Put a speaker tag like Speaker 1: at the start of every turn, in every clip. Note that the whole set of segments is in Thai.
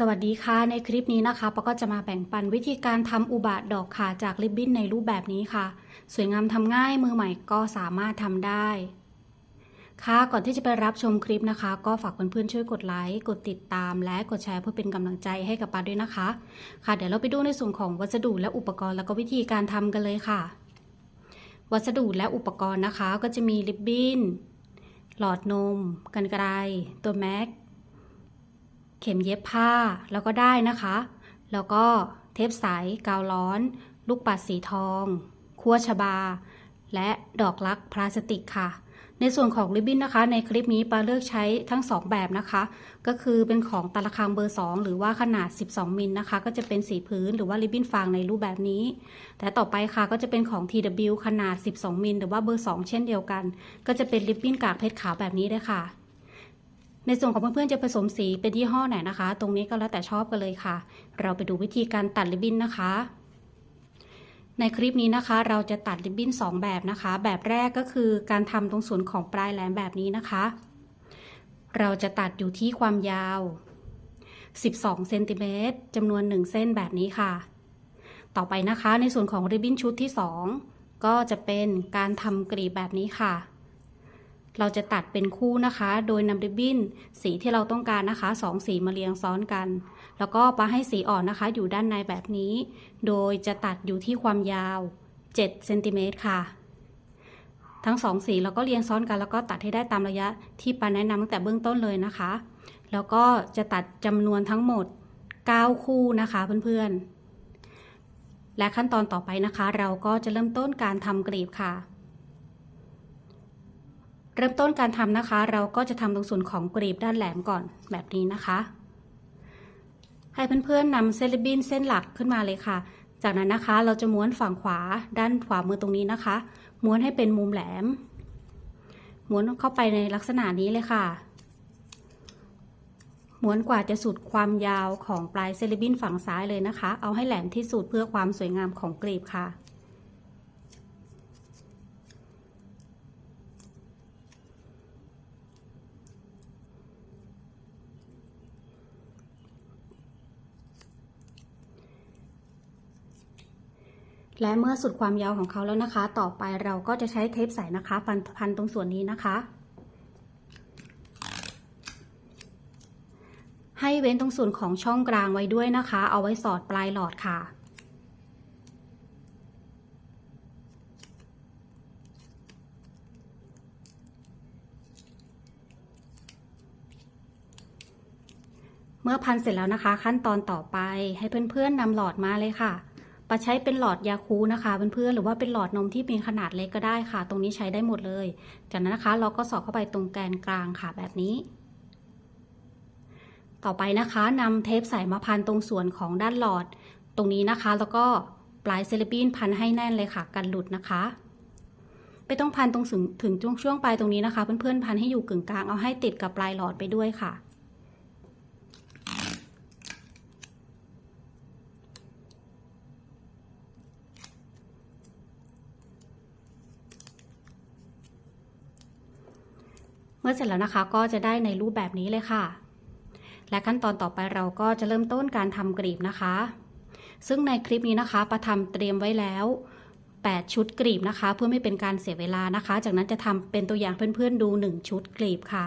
Speaker 1: สวัสดีค่ะ ในคลิปนี้นะคะปอก็จะมาแบ่งปันวิธีการทำอุบะดอกขาจากริบบิ้นในรูปแบบนี้ค่ะ สวยงามทำง่ายมือใหม่ก็สามารถทำได้ ค่ะก่อนที่จะไปรับชมคลิปนะคะ ก็ฝากเพื่อนๆช่วยกดไลค์กดติดตาม และกดแชร์เพื่อเป็นกำลังใจให้กับปาด้วยนะคะ ค่ะ เดี๋ยวเราไปดูในส่วนของวัสดุและอุปกรณ์แล้วก็วิธีการทำกันเลยค่ะ วัสดุและอุปกรณ์นะคะ ก็จะมีริบบิ้นหลอดนม กันไกรตัวแม็ก เข็มเย็บผ้าแล้วก็ได้นะคะ แล้วก็เทปใสกาวร้อน ลูกปัดสีทองขั้วชบา และดอกลักพลาสติกค่ะ ในส่วนของริบบิ้นนะคะ ในคลิปนี้ปาเลือกใช้ทั้ง 2 แบบนะคะ ก็คือเป็นของตะละคางเบอร์ 2 หรือว่าขนาด 12 มิลนะคะ ก็จะเป็นสีพื้นหรือว่าริบบิ้นฟางในรูปแบบนี้ แต่ต่อไปค่ะก็จะเป็นของ TW ขนาด 12 มิลหรือว่าเบอร์ 2 เช่นเดียวกัน ก็จะเป็นริบบิ้นกากเพชรขาวแบบนี้เลยค่ะ ในส่วนของเพื่อนๆจะผสมสีเป็นยี่ห้อไหนนะคะ ตรงนี้ก็แล้วแต่ชอบกันเลยค่ะ เราไปดูวิธีการตัดริบบิ้นนะคะ ในคลิปนี้นะคะ เราจะตัดริบบิ้น2 แบบนะคะ แบบแรกก็คือการทำตรงส่วนของปลายแหลมแบบนี้นะคะ เราจะตัดอยู่ที่ความยาว 12เซนติเมตรจำนวน 1 เส้นแบบนี้ค่ะ ต่อไปนะคะในส่วนของริบบิ้นชุดที่ 2 ก็จะเป็นการทำกรีบแบบนี้ค่ะ เราจะตัดเป็นคู่นะคะ โดยนำริบบิ้นสีที่เราต้องการนะคะสองสีมาเรียงซ้อนกัน แล้วก็ปาให้สีอ่อนนะคะ อยู่ด้านในแบบนี้ โดยจะตัดอยู่ที่ความยาว7เซนติเมตรค่ะ ทั้งสองสีเราก็เรียงซ้อนกันแล้วก็ตัดให้ได้ตามระยะที่ปาแนะนำตั้งแต่เบื้องต้นเลยนะคะ แล้วก็จะตัดจำนวนทั้งหมด 9 คู่นะคะเพื่อนๆและขั้นตอนต่อไปนะคะ เราก็จะเริ่มต้นการทำกรีบค่ะ เริ่มต้นการทำนะคะ เราก็จะทำตรงส่วนของกรีบด้านแหลมก่อนแบบนี้นะคะ ให้เพื่อนๆนำเส้นริบบิ้นเส้นหลักขึ้นมาเลยค่ะ จากนั้นนะคะเราจะม้วนฝั่งขวาด้านขวามือตรงนี้นะคะ ม้วนให้เป็นมุมแหลม ม้วนเข้าไปในลักษณะนี้เลยค่ะ ม้วนกว่าจะสุดความยาวของปลายเซริบบิ้นฝั่งซ้ายเลยนะคะ เอาให้แหลมที่สุดเพื่อความสวยงามของกรีบค่ะ และเมื่อสุดความยาวของเขาแล้วนะคะ ต่อไปเราก็จะใช้เทปใสนะคะ พันพันตรงส่วนนี้นะคะ ให้เว้นตรงส่วนของช่องกลางไว้ด้วยนะคะ เอาไว้สอดปลายหลอดค่ะเมื่อพันเสร็จแล้วนะคะ ขั้นตอนต่อไปให้เพื่อนๆนำหลอดมาเลยค่ะ ปใช้เป็นหลอดยาคูนะคะเพื่อนๆหรือว่าเป็นหลอดนมที่มีขนาดเล็กก็ได้ค่ะ ตรงนี้ใช้ได้หมดเลย จากนั้นนะคะเราก็สอดเข้าไปตรงแกนกลางค่ะแบบนี้ ต่อไปนะคะนำเทปใส่มาพันตรงส่วนของด้านหลอด ตรงนี้นะคะ แล้วก็ปลายเซลบินพันให้แน่นเลยค่ะ กันหลุดนะคะไม่ต้องพันตรงถึงถึงช่วงช่วงปลายตรงนี้นะคะ เพื่อนๆพันให้อยู่กึ่งกลางเอาให้ติดกับปลายหลอดไปด้วยค่ะ มื่อเสร็จแล้วนะคะก็จะได้ในรูปแบบนี้เลยค่ะ และขั้นตอนต่อไปเราก็จะเริ่มต้นการทำกรีบนะคะ ซึ่งในคลิปนี้นะคะประทำเตรียมไว้แล้ว 8 ชุดกรีบนะคะ เพื่อไม่เป็นการเสียเวลานะคะ จากนั้นจะทำเป็นตัวอย่างเพื่อนๆดู 1 ชุดกรีบค่ะ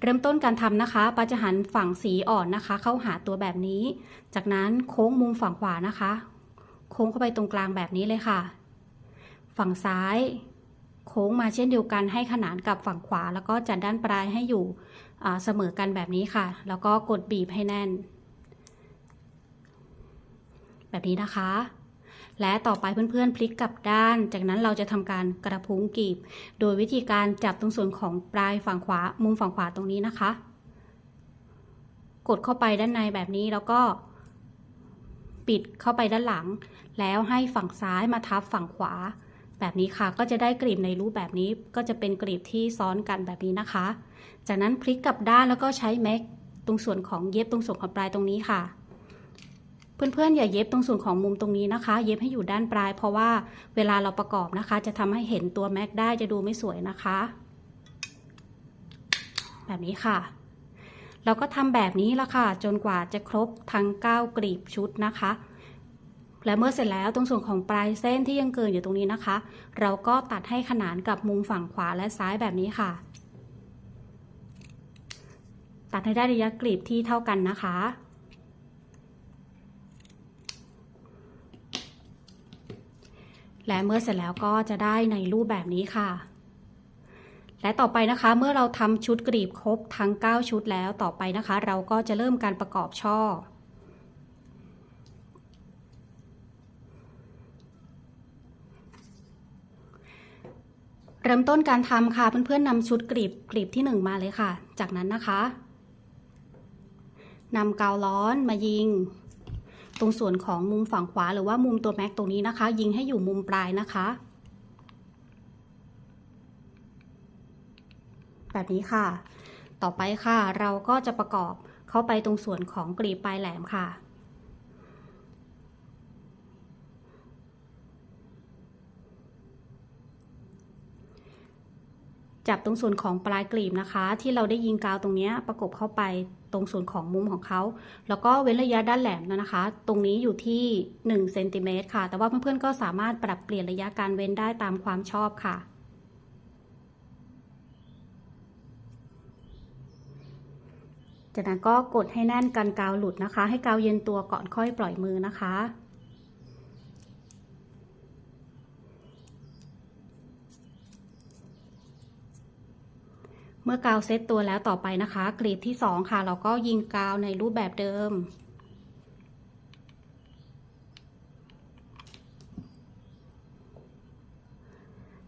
Speaker 1: เริ่มต้นการทำนะคะปาจะหันฝั่งสีอ่อนนะคะ เข้าหาตัวแบบนี้ จากนั้นโค้งมุมฝั่งขวานะคะ โค้งเข้าไปตรงกลางแบบนี้เลยค่ะ ฝั่งซ้าย โค้งมาเช่นเดียวกันให้ขนานกับฝั่งขวา แล้วก็จัดด้านปลายให้อยู่เสมอกันแบบนี้ค่ะ แล้วก็กดบีบให้แน่น แบบนี้นะคะ และต่อไปเพื่อนๆพลิกกลับด้าน จากนั้นเราจะทำการกระพุ้งกีบ โดยวิธีการจับตรงส่วนของปลายฝั่งขวามุมฝั่งขวาตรงนี้นะคะ กดเข้าไปด้านในแบบนี้แล้วก็ปิดเข้าไปด้านหลัง แล้วให้ฝั่งซ้ายมาทับฝั่งขวา แบบนี้ค่ะ ก็จะได้กลีบในรูปแบบนี้ ก็จะเป็นกลีบที่ซ้อนกันแบบนี้นะคะ จากนั้นพลิกกลับด้านแล้วก็ใช้แม็กตรงส่วนของเย็บตรงส่วนของปลายตรงนี้ค่ะ เพื่อนๆอย่าเย็บตรงส่วนของมุมตรงนี้นะคะ เย็บให้อยู่ด้านปลาย เพราะว่าเวลาเราประกอบนะคะ จะทำให้เห็นตัวแม็กได้จะดูไม่สวยนะคะ แบบนี้ค่ะ เราก็ทำแบบนี้ละค่ะ จนกว่าจะครบทั้ง 9 กลีบชุดนะคะ และเมื่อเสร็จแล้วตรงส่วนของปลายเส้นที่ยังเกินอยู่ตรงนี้นะคะ เราก็ตัดให้ขนานกับมุมฝั่งขวาและซ้ายแบบนี้ค่ะ ตัดให้ได้ระยะกลีบที่เท่ากันนะคะ และเมื่อเสร็จแล้วก็จะได้ในรูปแบบนี้ค่ะ และต่อไปนะคะเมื่อเราทำชุดกรีบครบทั้ง 9 ชุดแล้วต่อไปนะคะ เราก็จะเริ่มการประกอบช่อ เริ่มต้นการทำค่ะเพื่อนๆนำชุดกรีบกรีบที่ 1 มาเลยค่ะ จากนั้นนะคะนำกาวร้อนมายิง ตรงส่วนของมุมฝั่งขวาหรือว่ามุมตัวแม็กตรงนี้นะคะ ยิงให้อยู่มุมปลายนะคะ แบบนี้ค่ะ ต่อไปค่ะเราก็จะประกอบเข้าไปตรงส่วนของกรีบปลายแหลมค่ะ จับตรงส่วนของปลายกลีบนะคะ ที่เราได้ยิงกาวตรงนี้ประกบเข้าไปตรงส่วนของมุมของเขา แล้วก็เว้นระยะด้านแหลมนะคะ ตรงนี้อยู่ที่1เซนติเมตรค่ะ แต่ว่าเพื่อนๆก็สามารถปรับเปลี่ยนระยะการเว้นได้ตามความชอบค่ะจากนั้นก็กดให้แน่นกันกาวหลุดนะคะ ให้กาวเย็นตัวก่อนค่อยปล่อยมือนะคะ เมื่อกาวเซตตัวแล้วต่อไปนะคะ กรีดที่2ค่ะ เราก็ยิงกาวในรูปแบบเดิม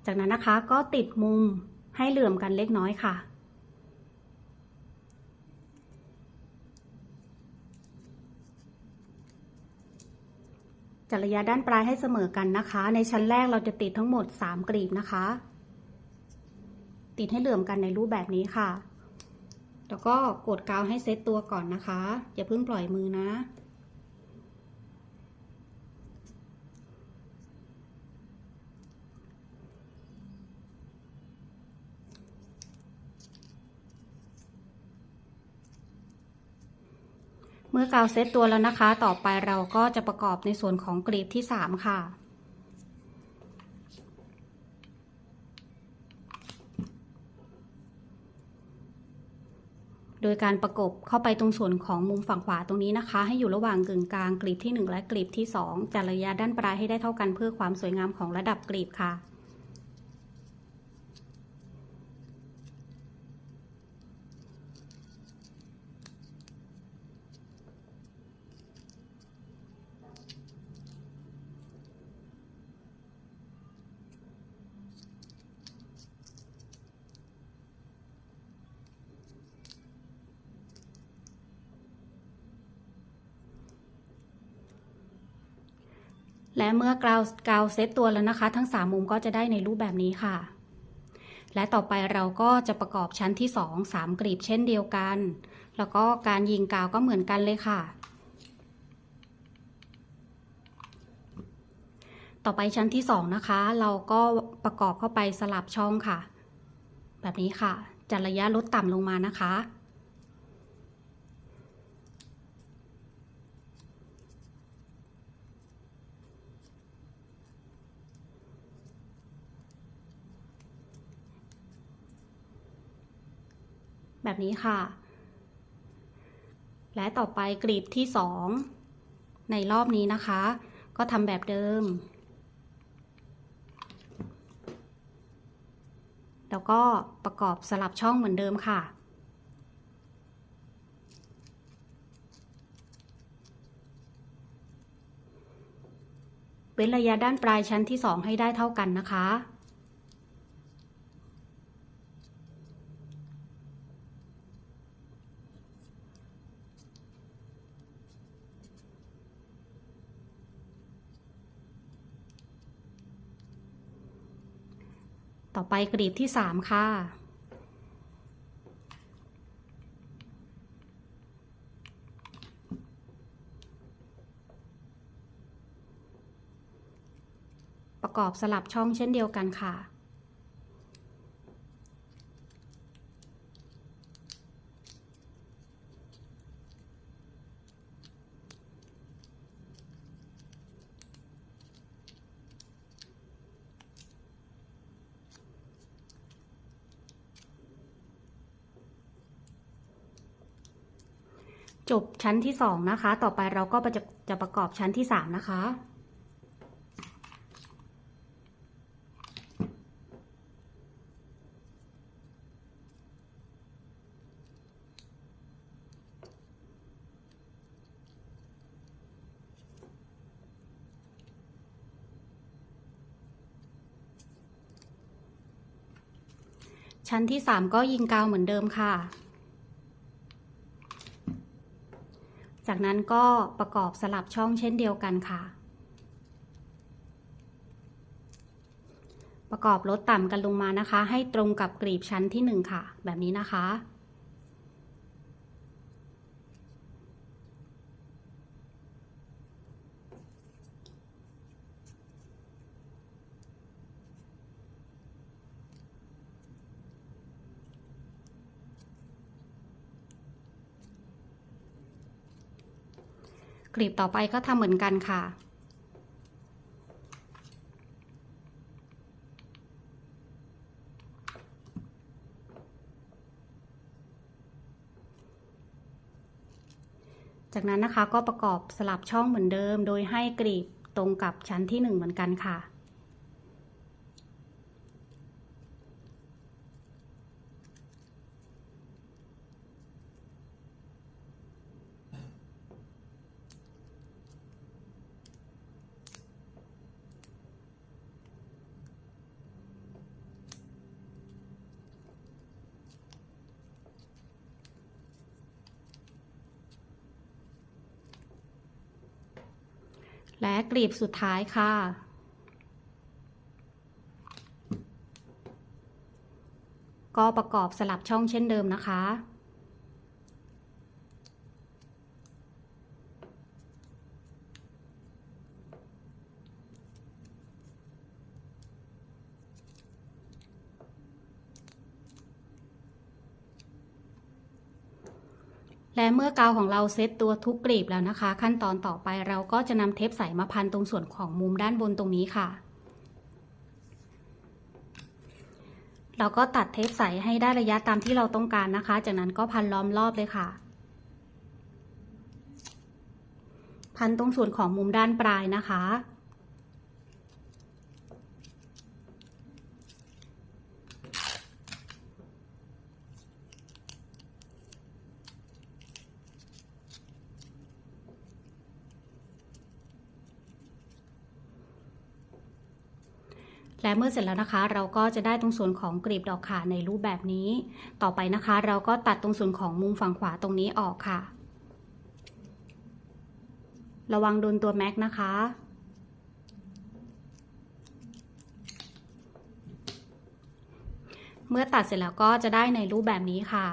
Speaker 1: จากนั้นนะคะก็ติดมุมให้เหลื่อมกันเล็กน้อยค่ะ จัดระยะด้านปลายให้เสมอกันนะคะ ในชั้นแรกเราจะติดทั้งหมด 3กรีบนะคะ ติดให้เหลื่อมกันในรูปแบบนี้ค่ะ แล้วก็กดกาวให้เซตตัวก่อนนะคะ อย่าเพิ่งปล่อยมือนะ เมื่อกาวเซตตัวแล้วนะคะ ต่อไปเราก็จะประกอบในส่วนของกรีบที่ 3 ค่ะ ยการประกบเข้าไปตรงส่วนของมุมฝั่งขวาตรงนี้นะคะ ให้อยู่ระหว่างกึ่งกลางกลีบที่ 1 และกลีบที่2จัดระยะด้านปลายให้ได้เท่ากันเพื่อความสวยงามของระดับกลีบค่ะ และเมื่อกาวกาวเซตตัวแล้วนะคะ ทั้ง 3 มุมก็จะได้ในรูปแบบนี้ค่ะ และต่อไปเราก็จะประกอบชั้นที่ 2 3กลีบเช่นเดียวกัน แล้วก็การยิงกาวก็เหมือนกันเลยค่ะ ต่อไปชั้นที่ 2 นะคะ เราก็ประกอบเข้าไปสลับช่องค่ะ แบบนี้ค่ะจัดระยะลดต่ำลงมานะคะ แบบนี้ค่ะ และต่อไปกลีบที่2ในรอบนี้นะคะ ก็ทำแบบเดิม แล้วก็ประกอบสลับช่องเหมือนเดิมค่ะเว้นระยะด้านปลายชั้นที่ 2 ให้ได้เท่ากันนะคะ ไปกรีบที่สามค่ะ ประกอบสลับช่องเช่นเดียวกันค่ะ แจบชั้นที่สองนะคะ ต่อไปเราก็จะจะประกอบชั้นที่สามนะคะ ชั้นที่สามก็ยิงกาวเหมือนเดิมค่ะ จากนั้นก็ประกอบสลับช่องเช่นเดียวกันค่ะ ประกอบลดต่ำกันลงมานะคะ ให้ตรงกับกรีบชั้นที่หนึ่งค่ะ แบบนี้นะคะ กลีบต่อไปก็ทำเหมือนกันค่ะ จากนั้นนะคะก็ประกอบสลับช่องเหมือนเดิม โดยให้กลีบตรงกับชั้นที่หนึ่งเหมือนกันค่ะ และ กลีบสุดท้ายค่ะ ก็ประกอบสลับช่องเช่นเดิมนะคะ และเมื่อกาวของเราเซตตัวทุกกลีบแล้วนะคะ ขั้นตอนต่อไปเราก็จะนำเทปใสมาพันตรงส่วนของมุมด้านบนตรงนี้ค่ะ เราก็ตัดเทปใสให้ได้ระยะตามที่เราต้องการนะคะ จากนั้นก็พันล้อมรอบเลยค่ะ พันตรงส่วนของมุมด้านปลายนะคะ และเมื่อเสร็จแล้วนะคะ เราก็จะได้ตรงส่วนของกลีบดอกขาในรูปแบบนี้ ต่อไปนะคะ เราก็ตัดตรงส่วนของมุมฝั่งขวาตรงนี้ออกค่ะ ระวังโดนตัวแม็กนะคะเมื่อตัดเสร็จแล้วก็จะได้ในรูปแบบนี้ค่ะ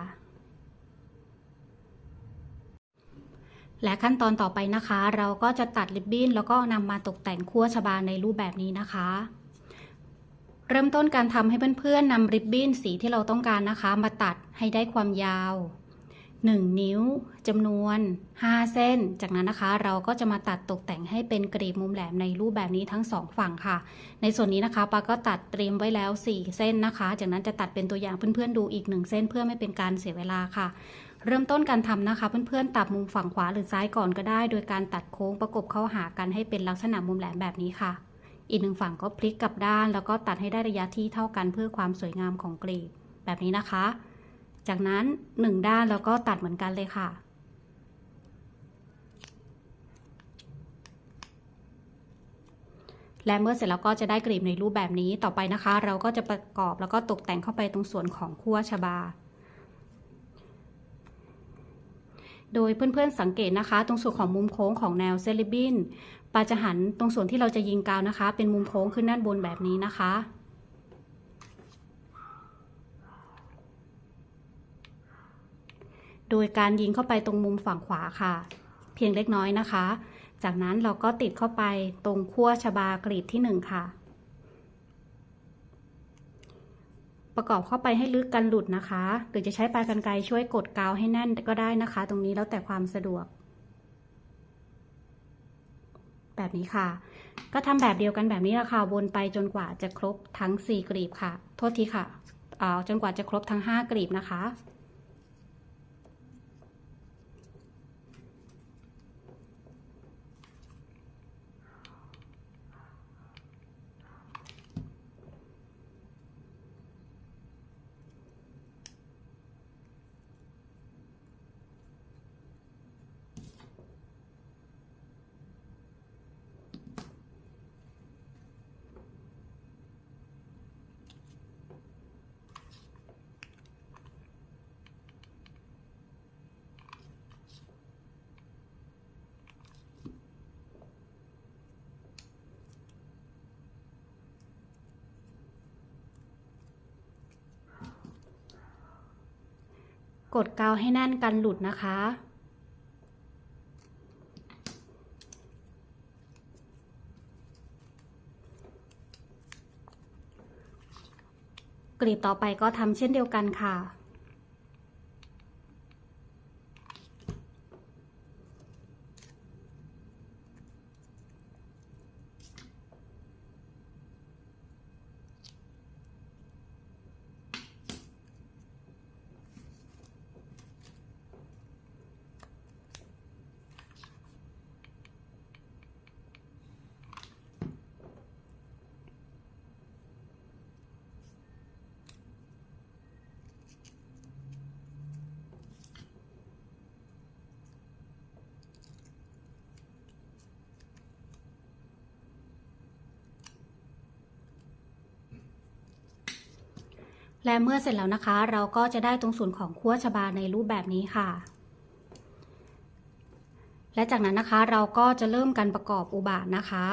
Speaker 1: และขั้นตอนต่อไปนะคะ เราก็จะตัดริบบิ้นแล้วก็นำมาตกแต่งขั้วชบาในรูปแบบนี้นะคะ เริ่มต้นการทำให้เพื่อนๆนำริบบิ้นสีที่เราต้องการนะคะ มาตัดให้ได้ความยาว 1 นิ้วจำนวน 5 เส้น จากนั้นนะคะ เราก็จะมาตัดตกแต่งให้เป็นกรีบมุมแหลมในรูปแบบนี้ทั้ง 2 ฝั่งค่ะ ในส่วนนี้นะคะปาก็ตัดเตรียมไว้แล้ว 4 เส้นนะคะ จากนั้นจะตัดเป็นตัวอย่างเพื่อนๆดูอีก 1 เส้นเพื่อไม่เป็นการเสียเวลาค่ะเริ่มต้นการทำนะคะ เพื่อนๆ ตัดมุมฝั่งขวาหรือซ้ายก่อนก็ได้ โดยการตัดโค้งประกบเข้าหากันให้เป็นลักษณะมุมแหลมแบบนี้ค่ะ อีกหนึ่งฝั่งก็พลิกกลับด้าน แล้วก็ตัดให้ได้ระยะที่เท่ากันเพื่อความสวยงามของกลีบแบบนี้นะคะ จากนั้นหนึ่งด้านแล้วก็ตัดเหมือนกันเลยค่ะ และเมื่อเสร็จแล้วก็จะได้กลีบในรูปแบบนี้ต่อไปนะคะ เราก็จะประกอบแล้วก็ตกแต่งเข้าไปตรงส่วนของขั้วชบาโดยเพื่อนๆสังเกตนะคะ ตรงส่วนของมุมโค้งของแนวเซลิบิน ปลาจะหันตรงส่วนที่เราจะยิงกาวนะคะ เป็นมุมโค้งขึ้นด้านบนแบบนี้นะคะ โดยการยิงเข้าไปตรงมุมฝั่งขวาค่ะ เพียงเล็กน้อยนะคะ จากนั้นเราก็ติดเข้าไปตรงขั้วชบากรีบที่หนึ่งค่ะ ประกอบเข้าไปให้ลึกกันหลุดนะคะ หรือจะใช้ปลายกรรไกรช่วยกดกาวให้แน่นก็ได้นะคะ ตรงนี้แล้วแต่ความสะดวก แบบนี้ค่ะ ก็ทำแบบเดียวกันแบบนี้ละค่ะ วนไปจนกว่าจะครบทั้ง 4กลีบค่ะ โทษทีค่ะเอาจนกว่าจะครบทั้ง 5กลีบนะคะ กดกาวให้แน่นกันหลุดนะคะ กลีบต่อไปก็ทำเช่นเดียวกันค่ะ และเมื่อเสร็จแล้วนะคะ เราก็จะได้ตรงส่วนของขั้วชบาในรูปแบบนี้ค่ะ และจากนั้นนะคะเราก็จะเริ่มการประกอบอุบาทนะคะ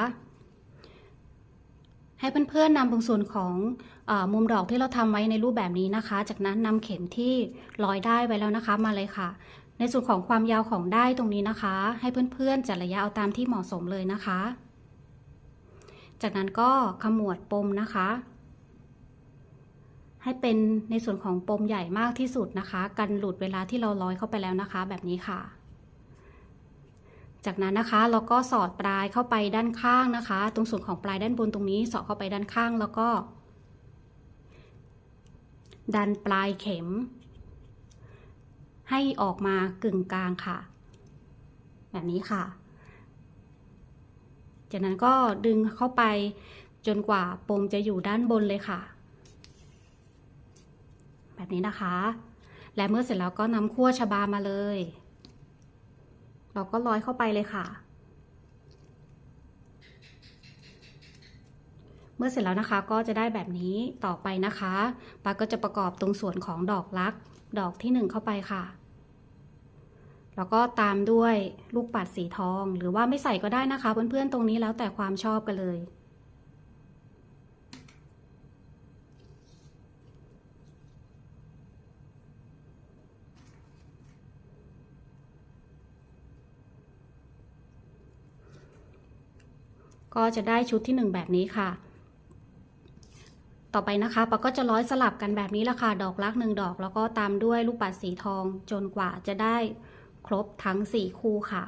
Speaker 1: ให้เพื่อนๆนำตรงส่วนของอมุมดอกที่เราทำไว้ในรูปแบบนี้นะคะ จากนั้นนำเข็มที่ร้อยได้ไว้แล้วนะคะมาเลยค่ะ ในส่วนของความยาวของได้ตรงนี้นะคะ ให้เพื่อนๆจัดระยะเอาตามที่เหมาะสมเลยนะคะ จากนั้นก็ขมวดปมนะคะ ให้เป็นในส่วนของปมใหญ่มากที่สุดนะคะ กันหลุดเวลาที่เราร้อยเข้าไปแล้วนะคะ แบบนี้ค่ะ จากนั้นนะคะเราก็สอดปลายเข้าไปด้านข้างนะคะ ตรงส่วนของปลายด้านบนตรงนี้สอดเข้าไปด้านข้างแล้วก็ ดันปลายเข็ม ให้ออกมากึ่งกลางค่ะ แบบนี้ค่ะ จากนั้นก็ดึงเข้าไปจนกว่าปมจะอยู่ด้านบนเลยค่ะ แบบนี้นะคะ และเมื่อเสร็จแล้วก็นำขั้วชบามาเลย เราก็ร้อยเข้าไปเลยค่ะ เมื่อเสร็จแล้วนะคะก็จะได้แบบนี้ต่อไปนะคะปาก็จะประกอบตรงส่วนของดอกรัก ดอกที่หนึ่งเข้าไปค่ะแล้วก็ตามด้วยลูกปัดสีทอง หรือว่าไม่ใส่ก็ได้นะคะ เพื่อนๆตรงนี้แล้วแต่ความชอบกันเลย ก็จะได้ชุดที่หนึ่งแบบนี้ค่ะ ต่อไปนะคะปาก็จะร้อยสลับกันแบบนี้ละค่ะ ดอกลักหนึ่งดอก แล้วก็ตามด้วยลูกปัดสีทองจนกว่าจะได้ครบทั้งสี่คู่ค่ะ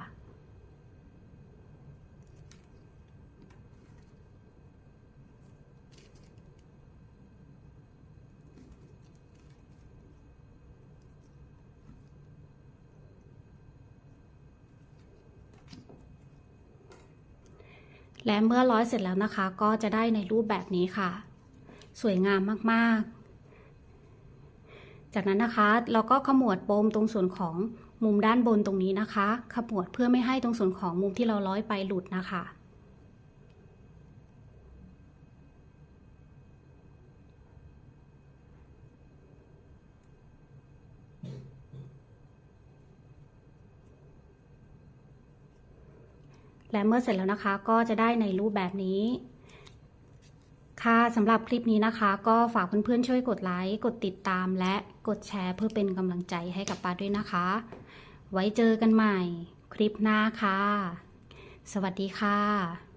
Speaker 1: และเมื่อร้อยเสร็จแล้วนะคะ ก็จะได้ในรูปแบบนี้ค่ะ สวยงามมากๆ จากนั้นนะคะ เราก็ขมวดปมตรงส่วนของมุมด้านบนตรงนี้นะคะ ขมวดเพื่อไม่ให้ตรงส่วนของมุมที่เราร้อยไปหลุดนะคะ และเมื่อเสร็จแล้วนะคะก็จะได้ในรูปแบบนี้ ค่ะสำหรับคลิปนี้นะคะ ก็ฝากเพื่อนๆช่วยกดไลค์กดติดตาม และกดแชร์เพื่อเป็นกำลังใจให้กับป้าด้วยนะคะ ไว้เจอกันใหม่ คลิปหน้าค่ะ สวัสดีค่ะ